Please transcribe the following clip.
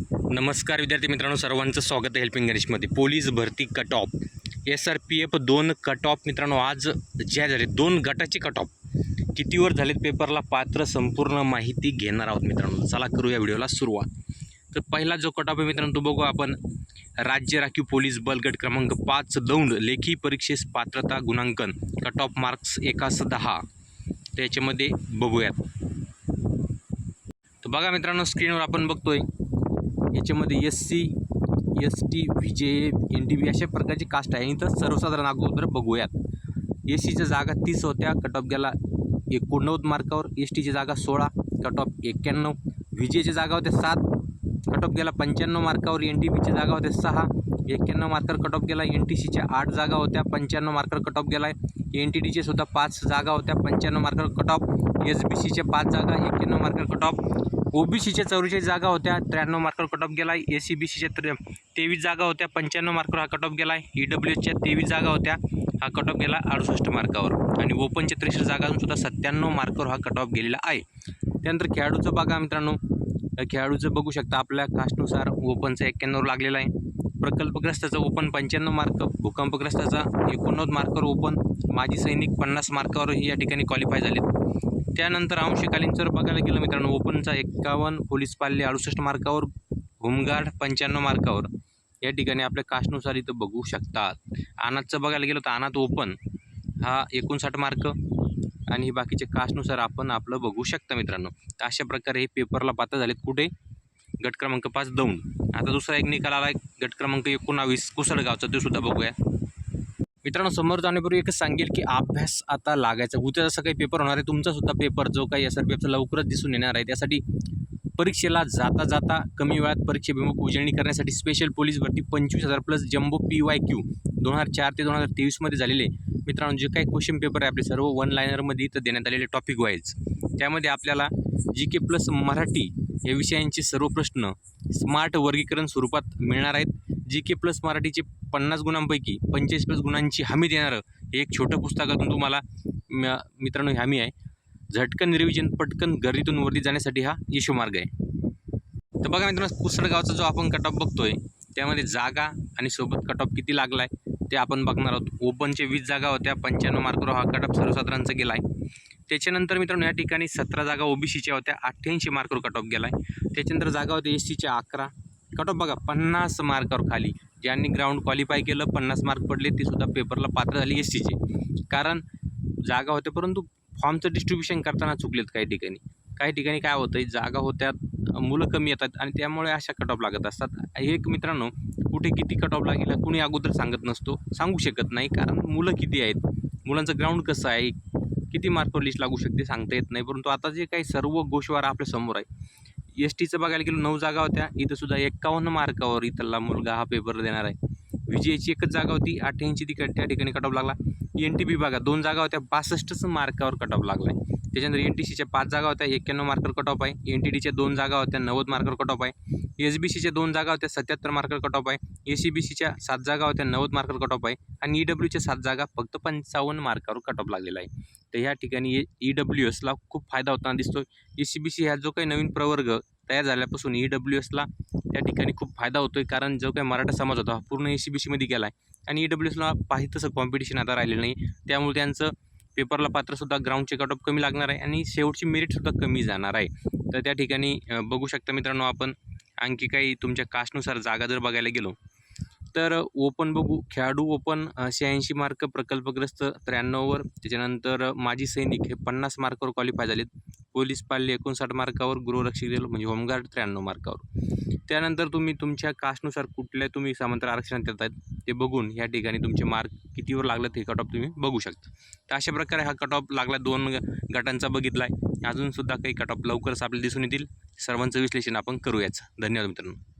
नमस्कार विद्यार्थी मित्रांनो सर्वांचं स्वागत आहे हेल्पिंग गणेशमध्ये पोलीस भरती cut off S R P F दोन कट ऑफ मित्रांनो आज ज्या झाले दोन गटाचे कट ऑफ कितीवर झालेत पेपरला पात्र संपूर्ण माहिती घेणार आहोत मित्रांनो. चला करू या व्हिडिओला सुरुवात. तर पहिला जो कट ऑफ आहे मित्रांनो तो बघू आपण. राज्य राखीव पोलीस बल गट क्रमांक पाच दौंड लेखी परीक्षेस पात्रता गुणांकन. कट ऑफ मार्क्स एकास दहा. त्याच्यामध्ये बघूयात. तर बघा मित्रांनो स्क्रीनवर आपण बघतोय. याच्यामध्ये S C S T V J N D B अशा प्रकारची कास्ट आहे. इथं सर्वसाधारण अगोदर बघूयात. एस सीच्या जागा तीस होत्या कट ऑफ गेला एकोणनव्वद मार्कावर. एस टीची जागा सोळा कट ऑफ एक्क्याण्णव. व्ही जेच्या जागा होत्या सात कट ऑफ गेला पंच्याण्णव मार्कावर. एन डी बीच्या जागा होत्या सहा एक्क्याण्णव मार्कर कट ऑफ गेला. एन टी सीच्या आठ जागा होत्या पंच्याण्णव मार्कर कट ऑफ गेला. एन टी डीचे सुद्धा पाच जागा होत्या पंच्याण्णव marker cut off S B सीच्या पाच जागा एक्क्याण्णव marker cut off O B सीच्या चौवेचाळीस जागा होत्या त्र्याण्णव मार्कर कट ऑफ गेला ए सी बी सीच्या त्रे तेवीस जागा होत्या पंच्याण्णव मार्कर हा कट ऑफ गेला ई डब्ल्यू एसच्या तेवीस जागा होत्या हा कट ऑफ गेला अडुसष्ट मार्कावर आणि ओपनच्या त्रेसष्ट जागांसुद्धा सुद्धा सत्त्याण्णव मार्कावर हा कट ऑफ गेलेला आहे. त्यानंतर खेळाडूचं बघा मित्रांनो. खेळाडूचं बघू शकता आपल्या कास्टनुसार ओपनचं एक्क्याण्णव लागलेला आहे. प्रकल्पग्रस्ताचं ओपन पंच्याण्णव मार्क भूकंपग्रस्ताचा एकोणनव्वद मार्कावर ओपन माजी सैनिक पन्नास मार्कावर या ठिकाणी क्वालिफाय झालेत. त्यानंतर अंशकालीन जर बघायला गेलं मित्रांनो. ओपनचा एक्कावन्न पोलीस पाल्ले अडुसष्ट मार्कावर होमगार्ड पंच्याण्णव मार्कावर. या ठिकाणी आपल्या कास्टनुसार इथं बघू शकतात. अनाथचं बघायला गेलं तर अनाथ ओपन हा एकोणसाठ मार्क. आणि हे बाकीचे कास्टनुसार आपण आपलं बघू शकता मित्रांनो. तर अशा प्रकारे हे पेपरला पात्र झालेत कुठे? गट क्रमांक पाच दौंड. आता दुसरा एक निकाल आला आहे गट क्रमांक एकोणावीस कुसळगावचा. तो सुद्धा बघूया. मित्रांनो समोर जाण्यापूर्वी एकच सांगेल की अभ्यास आता लागायचा. उद्या जसं काही पेपर होणार आहे तुमचा सुद्धा पेपर जो काही एस आर पी एफचा लवकरच दिसून येणार आहे त्यासाठी परीक्षेला जाता जाता कमी वेळात परीक्षेभिमुख उजळणी करण्यासाठी स्पेशल पोलीस भरती पंचवीस हजार plus jumbo P Y Q दोन हजार चार ते दोन हजार तेवीसमध्ये झालेले. मित्रांनो जे काही क्वेश्चन पेपर आहे आपले सर्व वन लायनरमध्ये इथं देण्यात आलेले टॉपिक वाईज त्यामध्ये आपल्याला जी के प्लस मराठी या विषयांचे सर्व प्रश्न स्मार्ट वर्गीकरण स्वरूपात मिळणार आहेत. जी के प्लस मराठीचे पन्नास गुणांपैकी पंचेचाळीस प्लस गुणांची हमी देणारं हे एक छोटं पुस्तकातून तुम्हाला मित्रांनो ही हमी आहे. झटकन रिव्हिजन पटकन गर्दीतून वरती जाण्यासाठी हा यशोमार्ग आहे. तर बघा मित्रांनो पुसडगावचा जो आपण कट ऑफ बघतोय त्यामध्ये जागा आणि सोबत कट ऑफ किती लागला आहे ते आपण बघणार आहोत. ओपनचे वीस जागा होत्या पंच्याण्णव मार्कवर हा कट ऑफ सर्वसाधारणचा गेला आहे त्याच्यानंतर मित्रांनो या ठिकाणी सतरा जागा ओबीसीच्या होत्या अठ्ठ्याऐंशी मार्कवर कट ऑफ गेला आहे त्याच्यानंतर जागा होत्या एस सीच्या अकरा कट ऑफ बघा पन्नास मार्कावर खाली. ज्यांनी ग्राउंड क्वालिफाय केलं पन्नास मार्क पडले ते सुद्धा पेपरला पात्र झाली एस सीचे कारण जागा होत्या परंतु फॉर्मचं डिस्ट्रीब्युशन करताना चुकलेत काही ठिकाणी. काही ठिकाणी काय होतं जागा होत्या मुलं कमी येतात आणि त्यामुळे अशा कट ऑफ लागत असतात. एक मित्रांनो कुठे किती कट ऑफ लागेल कुणी अगोदर सांगत नसतो सांगू शकत नाही कारण मुलं किती आहेत? मुलांचं ग्राउंड कसं आहे? किती मार्कवर लिस्ट लागू शकते सांगता येत नाही परंतु आता जे काही सर्व गोष्टीवार आपल्यासमोर आहे एस टीचं बघायला गेलो नऊ जागा होत्या. इथं सुद्धा एक्कावन्न मार्कावर इथला मुलगा हा पेपर देणार आहे. विजयची एकच जागा होती अठ्ठ्याऐंशी ती त्या ठिकाणी कट ऑफ लागला. एन टी बी बघा दोन जागा होत्या बासष्टच मार्कावर कट ऑफ लागला आहे त्याच्यानंतर एन टी सीच्या पाच जागा होत्या एक्क्याण्णव मार्कर कट ऑफ आहे एन टी डीच्या दोन जागा होत्या नव्वद मार्कर कट ऑफ आहे एस बी सीच्या दोन जागा होत्या सत्याहत्तर मार्कर कट ऑफ आहे ए सी बी सीच्या सात जागा होत्या नव्वद मार्कर कट ऑफ आहे. आणि ई डब्ल्यूच्या सात जागा फक्त पंचावन्न मार्कावर कट ऑफ लागलेला आहे. तर ह्या ठिकाणी ई डब्ल्यू एसला खूप फायदा होताना दिसतो ए सी बी सी ह्या जो काही नवीन प्रवर्ग तयार झाल्यापासून ई डब्ल्यू एसला त्या ठिकाणी खूप फायदा होतो आहे कारण जो काही मराठा समाज होता हा पूर्ण ए सी बी सीमध्ये गेला आहे आणि ई डब्ल्यू एसला पाहिजे तसं कॉम्पिटिशन आता राहिलेलं नाही. त्यामुळे त्यांचं पेपरला पात्रसुद्धा ग्राउंडचे कट ऑफ कमी लागणार आहे आणि शेवटची मेरिटसुद्धा कमी जाणार आहे. तर त्या ठिकाणी बघू शकता मित्रांनो आपण आणखी काही तुमच्या कास्टनुसार जागा जर बघायला गेलो तर ओपन बघू. खेळाडू ओपन शहाऐंशी मार्क प्रकल्पग्रस्त त्र्याण्णववर. त्याच्यानंतर माजी सैनिक हे पन्नास मार्कावर क्वालिफाय झालेत. पोलीस पाल्ले एकोणसाठ मार्कावर गृहरक्षक दिलं म्हणजे होमगार्ड त्र्याण्णव मार्कावर त्यानंतर तुम्ही तुमच्या कास्टनुसार कुठल्या तुम्ही समांतर आरक्षणात देत आहेत ते बघून या ठिकाणी तुमचे मार्क कितीवर लागलं ते कट ऑफ तुम्ही बघू शकता. तर अशा प्रकारे हा कट ऑफ लागला दोन ग- गटांचा बघितला आहे अजूनसुद्धा काही कट ऑफ लवकरच आपल्याला दिसून येतील. सर्वांचं विश्लेषण आपण करूयाच. धन्यवाद मित्रांनो.